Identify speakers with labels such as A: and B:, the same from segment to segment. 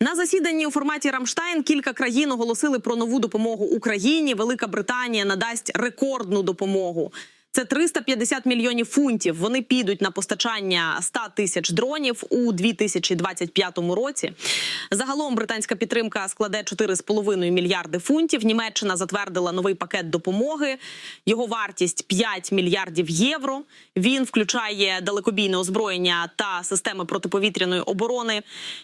A: На засіданні у форматі Рамштайн кілька країн оголосили про нову допомогу Україні. Велика Британія надасть рекордну допомогу. Це 350 мільйонів фунтів. Вони підуть на постачання 100 тисяч дронів у 2025 році. Загалом британська підтримка складе 4,5 мільярди фунтів. Німеччина затвердила новий пакет допомоги. Його вартість 5 мільярдів євро. Він включає далекобійне озброєння та системи протиповітряної оборони.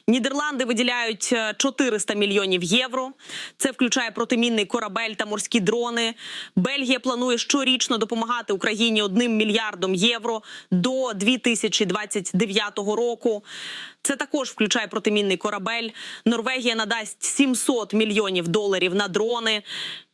A: Нідерланди виділяють е, 400 мільйонів євро. Це включає протимінний корабель та морські дрони. Бельгія планує щорічно допомагати Україні одним мільярдом євро до 2029 року. Це також включає протимінний корабель. Норвегія надасть 700 мільйонів доларів на дрони.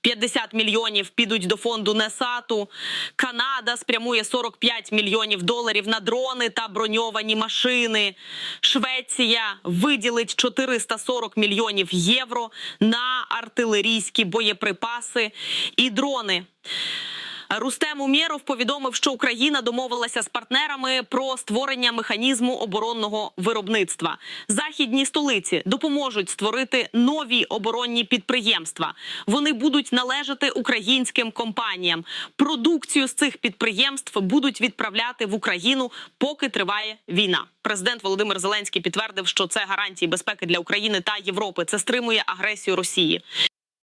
A: 50 мільйонів підуть до фонду НЕСАТу. Канада спрямує 45 мільйонів доларів на дрони та броньовані машини. Швеція виділить 440 мільйонів євро на артилерійські боєприпаси і дрони. Рустем Умєров повідомив, що Україна домовилася з партнерами про створення механізму оборонного виробництва. Західні столиці допоможуть створити нові оборонні підприємства. Вони будуть належати українським компаніям. Продукцію з цих підприємств будуть відправляти в Україну, поки триває війна. Президент Володимир Зеленський підтвердив, що це гарантії безпеки для України та Європи. Це стримує агресію Росії.